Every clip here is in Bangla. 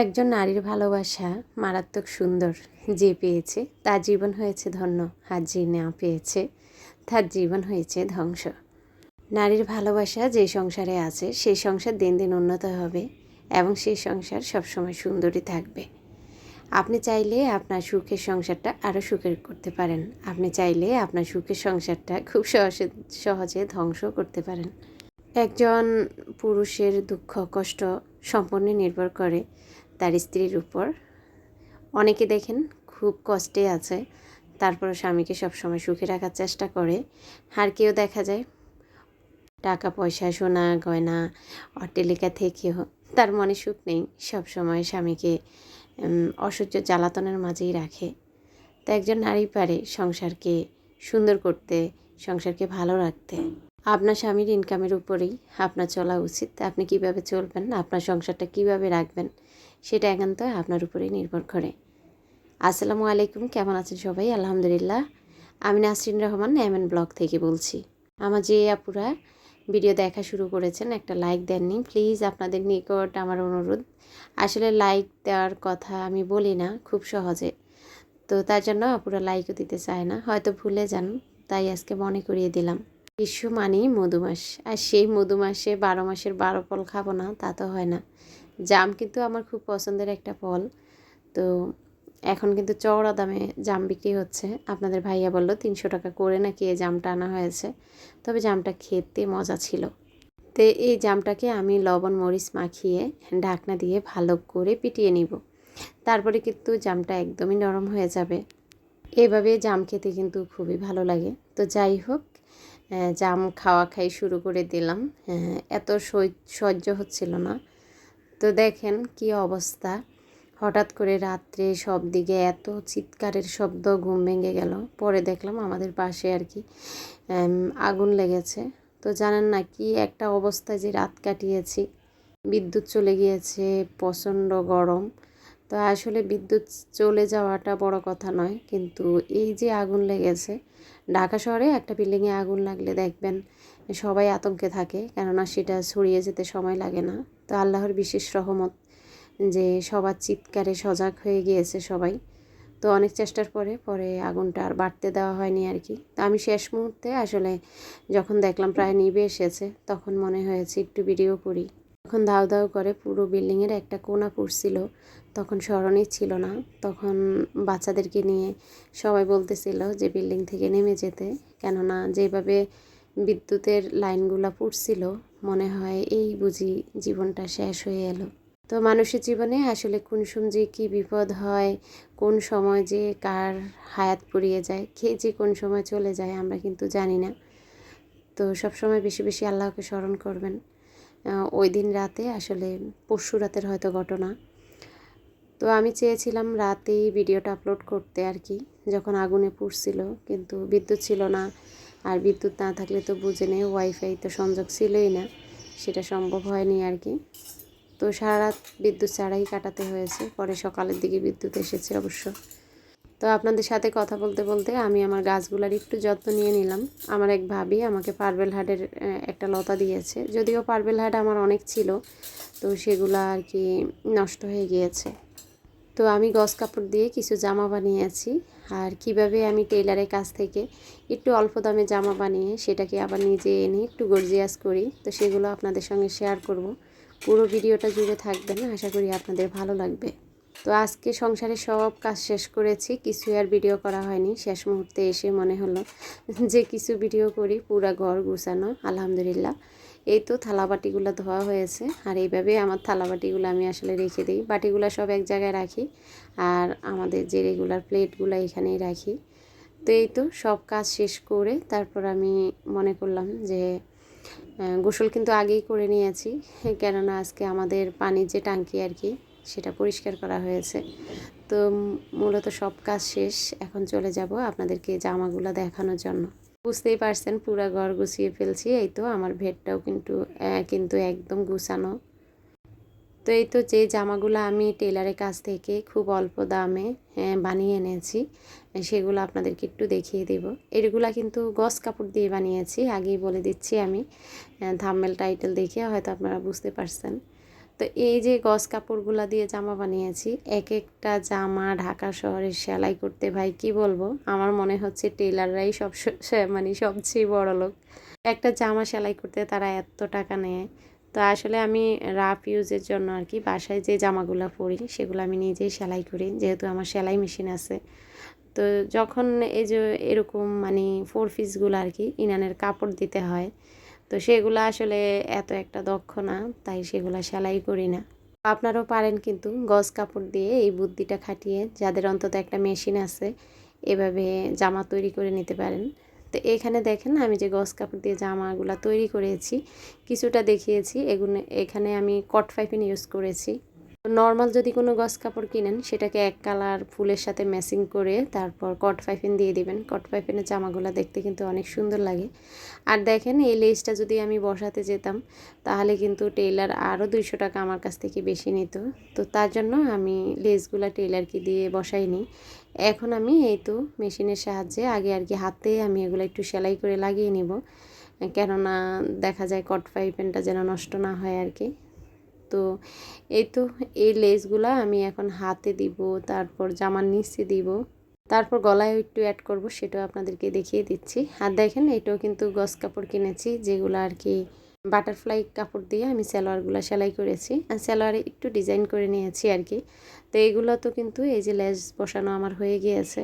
একজন নারীর ভালোবাসা মারাত্মক সুন্দর যে পেয়েছে, তার জীবন হয়েছে ধন্য, আর যে না পেয়েছে, তার জীবন হয়েছে ধ্বংস। নারীর ভালোবাসা যে সংসারে আছে, সেই সংসার দিন দিন উন্নত হবে এবং সেই সংসার সবসময় সুন্দরই থাকবে। আপনি চাইলে আপনার সুখের সংসারটা আরও সুখের করতে পারেন। আপনি চাইলে আপনার সুখের সংসারটা খুব সহজে সহজে ধ্বংস করতে পারেন। একজন পুরুষের দুঃখ, কষ্ট সম্পূর্ণ নির্ভর করে তার স্ত্রীর উপর। অনেকে দেখেন খুব কষ্টে আছে তারপরে স্বামীকে সবসময় সুখে রাখার চেষ্টা করে। আর কেউ দেখা যায় টাকা, পয়সা, সোনা, গয়না, অট্টালিকা থেকেও তার মনে সুখ নেই, সবসময় স্বামীকে অসহ্য জ্বালাতনের মাঝেই রাখে। তো একজন নারী পারে সংসারকে সুন্দর করতে, সংসারকে ভালো রাখতে। আপনার স্বামীর ইনকামের উপরেই আপনার চলা উচিত। আপনি কীভাবে চলবেন, আপনার সংসারটা কীভাবে রাখবেন, সেটা একান্ত আপনার উপরেই নির্ভর করে। আসসালামু আলাইকুম, কেমন আছেন সবাই? আলহামদুলিল্লাহ। আমি নাসরিন রহমান এমএন ব্লগ থেকে বলছি। আমার যে আপুরা ভিডিও দেখা শুরু করেছেন, একটা লাইক দেননি। প্লিজ আপনাদের নিকট আমার অনুরোধ। আসলে লাইক দেওয়ার কথা আমি বলি না, খুব সহজে। তো তার জন্য আপুরা লাইকও দিতে চায় না। হয়তো ভুলে যান, তাই আজকে মনে করিয়ে দিলাম। গ্রীষ্ম মানেই মধুমাস। আর সেই মধুমাসে বারো মাসের বারো ফল খাব না, তা তো হয় না। জাম কিন্তু আমার খুব পছন্দের একটা ফল। তো এখন কিন্তু চওড়া দামে জাম বিক্রি হচ্ছে। আপনাদের ভাইয়া বলল, তিনশো টাকা করে নাকি এই জামটা আনা হয়েছে। তবে জামটা খেতে মজা ছিল। তো এই জামটাকে আমি লবণ, মরিচ মাখিয়ে ঢাকনা দিয়ে ভালো করে পিটিয়ে নিব। তারপরে কিন্তু জামটা একদমই নরম হয়ে যাবে। এভাবে জাম খেতে কিন্তু খুবই ভালো লাগে। তো যাই হোক জাম খাওয়া খাই শুরু করে দিলাম। আহ, এত সহ্য সহ্য হচ্ছিল না। তো দেখেন কি অবস্থা। হঠাৎ করে রাত্রে সব দিকে এত চিৎকারের শব্দ ঘুম ভেঙে গেল। পরে দেখলাম আমাদের পাশে আর কি আগুন লেগেছে। তো জানেন না কি একটা অবস্থায় যে রাত কাটিয়েছি। বিদ্যুৎ চলে গিয়েছে প্রচণ্ড গরম। তো আসলে বিদ্যুৎ চলে যাওয়াটা বড় কথা নয় কিন্তু এই যে আগুন লেগেছে ঢাকা শহরে একটা বিল্ডিংয়ে আগুন লাগলে দেখবেন সবাই আতঙ্কে থাকে, কেননা সেটা ছড়িয়ে যেতে সময় লাগে না। তো আল্লাহর বিশেষ রহমত যে সবার চিৎকারে সজাগ হয়ে গিয়েছে সবাই। তো অনেক চেষ্টার পরে পরে আগুনটা আর বাড়তে দেওয়া হয়নি আর কি। তো আমি শেষ মুহূর্তে আসলে যখন দেখলাম প্রায় নিভে এসেছে, তখন মনে হয়েছে একটু ভিডিও করি। তখন ধাও ধাও করে পুরো বিল্ডিংয়ের একটা কোনা পড়ছিল, তখন স্মরণই ছিল না। তখন বাচ্চাদেরকে নিয়ে সবাই বলতেছিল যে বিল্ডিং থেকে নেমে যেতে। কেননা যেভাবে বিদ্যুতের লাইনগুলো পড়ছিল, মনে হয় এই বুঝি জীবনটা শেষ হয়ে এলো। তো মানুষের জীবনে আসলে কোন সময় কী বিপদ হয়, কোন সময় যে কার হায়াত পুড়িয়ে যায় খেয়ে যে কোন সময় চলে যায় আমরা কিন্তু জানি না। তো সব সময় বেশি বেশি আল্লাহকে স্মরণ করবেন। ওই দিন রাতে, আসলে পরশু রাতের হয়তো ঘটনা। তো আমি চেয়েছিলাম রাতেই ভিডিওটা আপলোড করতে আর কি, যখন আগুনে পুড়ছিল, কিন্তু বিদ্যুৎ ছিল না। আর বিদ্যুৎ না থাকলে তো বুঝে নেই ওয়াইফাই তো সংযোগ ছিলই না, সেটা সম্ভব হয়নি আর কি। তো সারা রাত বিদ্যুৎ ছাড়াই কাটাতে হয়েছে, পরে সকালের দিকে বিদ্যুৎ এসেছে অবশ্য। তো আপনাদের সাথে কথা বলতে বলতে আমি আমার গাছগুলার একটু যত্ন নিয়ে নিলাম। আমার এক ভাবি আমাকে পার্বেল হাটের একটা লতা দিয়েছে। যদিও পার্বেল হাট আমার অনেক ছিল, তো সেগুলা আর কি নষ্ট হয়ে গিয়েছে। তো আমি গস কাপড় দিয়ে কিছু জামা বানিয়েছি। আর কীভাবে আমি টেইলারের কাছ থেকে একটু অল্প দামে জামা বানিয়ে সেটাকে আবার নিজে এনে একটু গর্জিয়াস করি, তো সেগুলো আপনাদের সঙ্গে শেয়ার করব। পুরো ভিডিওটা জুড়ে থাকবেন, আশা করি আপনাদের ভালো লাগবে। তো আজকে সংসারে সব কাজ শেষ করেছি কিছু আর ভিডিও করা হয়নি। শেষ মুহূর্তে এসে মনে হলো যে কিছু ভিডিও করি, পুরা ঘর গুছানো, আলহামদুলিল্লাহ। এই তো থালা বাটিগুলো ধোয়া হয়েছে, আর এইভাবে আমার থালা বাটিগুলো আমি আসলে রেখে দিই। বাটিগুলো সব এক জায়গায় রাখি, আর আমাদের যে রেগুলার প্লেটগুলো এখানেই রাখি। তো এই তো সব কাজ শেষ করে তারপর আমি মনে করলাম যে গোসল কিন্তু আগেই করে নিয়েছি, কেননা আজকে আমাদের পানির যে টাঙ্কি আর কি সেটা পরিষ্কার করা হয়েছে। তো মূলত সব কাজ শেষ। এখন চলে যাব আপনাদেরকে জামাগুলো দেখানোর জন্য। বুঝতেই পারছেন পুরা ঘর গুছিয়ে ফেলছি। এই তো আমার ভেটটাও কিন্তু কিন্তু একদম গুছানো। তো এই তো যে জামাগুলো আমি টেলারের কাছ থেকে খুব অল্প দামে হ্যাঁ, বানিয়ে এনেছি সেগুলো আপনাদেরকে একটু দেখিয়ে দেব। এগুলা কিন্তু গস কাপড় দিয়ে বানিয়েছি আগেই বলে দিচ্ছি আমি। থাম্মেল টাইটেল দেখে হয়তো আপনারা বুঝতে পারছেন। তো এই যে গস কাপড়গুলা দিয়ে জামা বানিয়েছি এক একটা জামা ঢাকা শহরে সেলাই করতে, ভাই কি বলব? আমার মনে হচ্ছে টেলাররাই সব মানে সবচেয়ে বড় লোক। একটা জামা সেলাই করতে তারা এত টাকা নেয়। তো আসলে আমি রাফ ইউজের জন্য আর কি বাসায় যে জামাগুলো পরি, সেগুলো আমি নিজেই সেলাই করি, যেহেতু আমার সেলাই মেশিন আছে। তো যখন এই যে এরকম মানে ফোর পিসগুলো আর কি, ইনানের কাপড় দিতে হয় তো সেগুলো আসলে এত একটা দক্ষ না, তাই সেগুলো সেলাই করি না। আপনারাও পারেন কিন্তু গজ কাপড় দিয়ে এই বুদ্ধিটা খাটিয়ে, যাদের অন্তত একটা মেশিন আছে, এভাবে জামা তৈরি করে নিতে পারেন। তো এখানে দেখেন আমি যে গজ কাপড় দিয়ে জামাগুলো তৈরি করেছি, কিছুটা দেখিয়েছি। এগুলো এখানে আমি কট ফাইফিন ইউজ করেছি। নর্মাল যদি কোনো গস কাপড় কিনেন, সেটাকে এক কালার ফুলের সাথে ম্যাচিং করে তারপর কট পাইপিন দিয়ে দিবেন। কট পাইপিনের জামাগুলো দেখতে কিন্তু অনেক সুন্দর লাগে। আর দেখেন, এই লেসটা যদি আমি বসাতে যেতাম, তাহলে কিন্তু টেইলার আরও দুইশো টাকা আমার কাছ থেকে বেশি নিত। তো তার জন্য আমি লেসগুলো টেইলারকে দিয়ে বসাইনি। এখন আমি এই তো মেশিনের সাহায্যে আগে আর কি হাতে আমি এগুলো একটু সেলাই করে লাগিয়ে নিব। কেননা দেখা যায় কট পাইপেনটা যেন নষ্ট না হয় আর কি। তো এই তো এই লেসগুলো আমি এখন হাতে দিব, তারপর জামার নিচে দিব। তারপর গলায় একটু অ্যাড করব, সেটাও আপনাদেরকে দেখিয়ে দিচ্ছি। আর দেখেন, এটাও কিন্তু গস কাপড় কিনেছি, যেগুলো আর কি বাটারফ্লাই কাপড় দিয়ে আমি সালোয়ারগুলো সেলাই করেছি। আর সালোয়ারে একটু ডিজাইন করে নিয়েছি আর কি। তো এগুলো তো কিন্তু এই যে লেস বসানো আমার হয়ে গিয়েছে।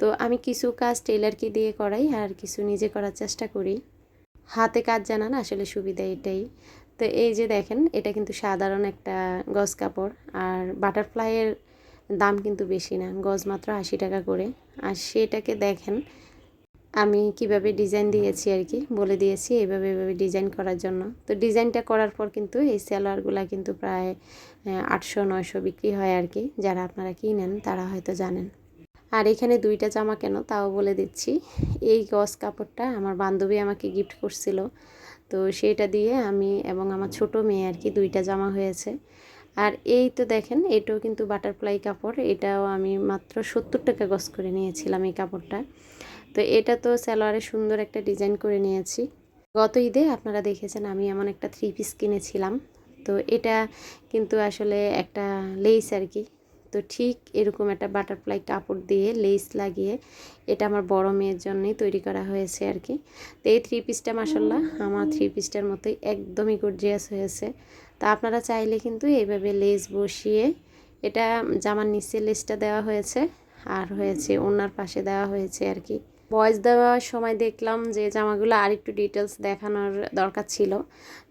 তো আমি কিছু কাজ টেলারকে দিয়ে করাই, আর কিছু নিজে করার চেষ্টা করি। হাতে কাজ জানান আসলে সুবিধা এটাই। তো এই যে দেখেন, এটা কিন্তু সাধারণ একটা গজ কাপড়। আর বাটারফ্লাইয়ের দাম কিন্তু বেশি না, গজ মাত্র আশি টাকা করে। আর সেটাকে দেখেন, আমি কীভাবে ডিজাইন দিয়েছি আর কি, বলে দিয়েছি এইভাবে এভাবে ডিজাইন করার জন্য। তো ডিজাইনটা করার পর কিন্তু এই সালোয়ারগুলো কিন্তু প্রায় আটশো, নয়শো বিক্রি হয় আর কি, যারা আপনারা কিনেন তারা হয়তো জানেন। আর এখানে দুইটা জামা কেন তাও বলে দিচ্ছি। এই গজ কাপড়টা আমার বান্ধবী আমাকে গিফট করছিল। তো সেটা দিয়ে আমি এবং আমার ছোট মেয়ে আর কি দুইটা জামা হয়েছে। আর এই তো দেখেন, এটাও কিন্তু বাটারফ্লাই কাপড়, এটাও আমি মাত্র সত্তর টাকা গজ করে নিয়েছিলাম এই কাপড়টা। তো এটা তো সালোয়ারে সুন্দর একটা ডিজাইন করে নিয়েছি। গত ঈদে আপনারা দেখেছেন আমি এমন একটা থ্রি পিস কিনেছিলাম। তো এটা কিন্তু আসলে একটা লেস আর কি। তো ঠিক এরকম একটা বাটারফ্লাই কাপড় দিয়ে লেস লাগিয়ে এটা আমার বড় মেয়ের জন্যই তৈরি করা হয়েছে আর কি। তো এই থ্রি পিসটা মাসাল্লাহ আমার থ্রি পিসটার মতোই একদমই গর্জিয়াস হয়েছে। তা আপনারা চাইলে কিন্তু এইভাবে লেস বসিয়ে এটা জামার নিচে লেসটা দেওয়া হয়েছে আর হয়েছে ওনার পাশে দেওয়া হয়েছে আর কি। ভয়েস দেওয়ার সময় দেখলাম যে জামাগুলো আর একটু ডিটেলস দেখানোর দরকার ছিল।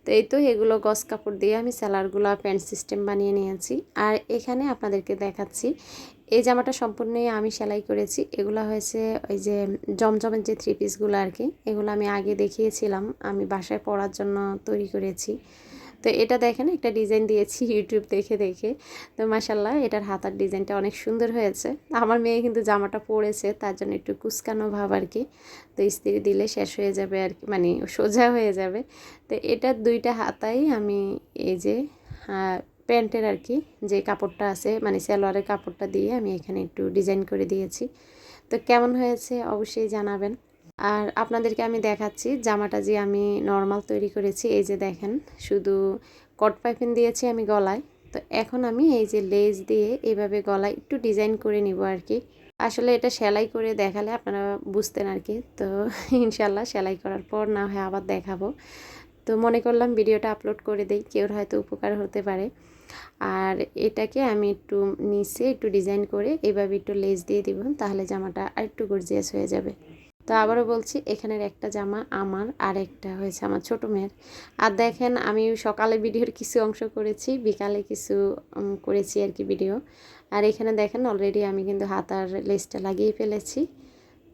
তো এই তো এগুলো গস কাপড় দিয়ে আমি স্যালারগুলো প্যান্ট সিস্টেম বানিয়ে নিয়েছি। আর এখানে আপনাদেরকে দেখাচ্ছি, এই জামাটা সম্পূর্ণই আমি সেলাই করেছি। এগুলো হয়েছে ওই যে জমজমের যে থ্রি পিসগুলো আর কি, এগুলো আমি আগে দেখিয়েছিলাম। আমি বাসায় পরার জন্য তৈরি করেছি। তো এটা দেখেন, একটা ডিজাইন দিয়েছি ইউটিউব দেখে দেখে। তো মাসাল্লাহ এটার হাতার ডিজাইনটা অনেক সুন্দর হয়েছে। আমার মেয়ে কিন্তু জামাটা পরেছে, তার জন্য একটু কুচকানো ভাব আর কি। তো ইস্ত্রি দিলে শেষ হয়ে যাবে আর কি মানে সোজা হয়ে যাবে। তো এটার দুইটা হাতাই আমি এই যে প্যান্টের আর কি, যে কাপড়টা আছে মানে সালোয়ারের কাপড়টা দিয়ে আমি এখানে একটু ডিজাইন করে দিয়েছি। তো কেমন হয়েছে অবশ্যই জানাবেন। আর আপনাদেরকে আমি দেখাচ্ছি, জামাটা যে আমি নর্মাল তৈরি করেছি, এই যে দেখেন, শুধু কট পাইপিন দিয়েছি আমি গলায়। তো এখন আমি এই যে লেজ দিয়ে এইভাবে গলায় একটু ডিজাইন করে নিব আর কি। আসলে এটা সেলাই করে দেখালে আপনারা বুঝতেন আর কি। তো ইনশাল্লাহ সেলাই করার পর না হয় আবার দেখাবো। তো মনে করলাম ভিডিওটা আপলোড করে দিই কেউর হয়তো উপকার হতে পারে। আর এটাকে আমি একটু নিচে একটু ডিজাইন করে এভাবে একটু লেজ দিয়ে দিব, তাহলে জামাটা আর একটু গর্জিয়াস হয়ে যাবে। তো আবারও বলছি, এখানের একটা জামা আমার আর একটা হয়েছে আমার ছোট মেয়ের। আর দেখেন, আমি সকালে ভিডিওর কিছু অংশ করেছি, বিকালে কিছু করেছি আর কি ভিডিও। আর এখানে দেখেন অলরেডি আমি কিন্তু হাতার লেসটা লাগিয়ে ফেলেছি।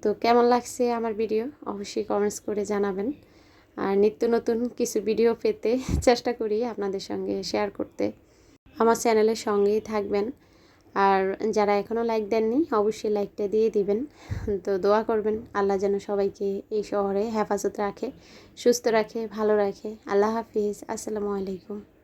তো কেমন লাগছে আমার ভিডিও? অবশ্যই কমেন্টস করে জানাবেন। আর নিত্য নতুন কিছু ভিডিও পেতে চেষ্টা করি আপনাদের সঙ্গে শেয়ার করতে। আমার চ্যানেলের সঙ্গেই থাকবেন। আর যারা এখনও লাইক দেননি, অবশ্যই লাইকটা দিয়ে দিবেন। তো দোয়া করবেন, আল্লাহ যেন সবাইকে এই শহরে হেফাজত রাখে, সুস্থ রাখে, ভালো রাখে। আল্লাহ হাফিজ, আসসালামু আলাইকুম।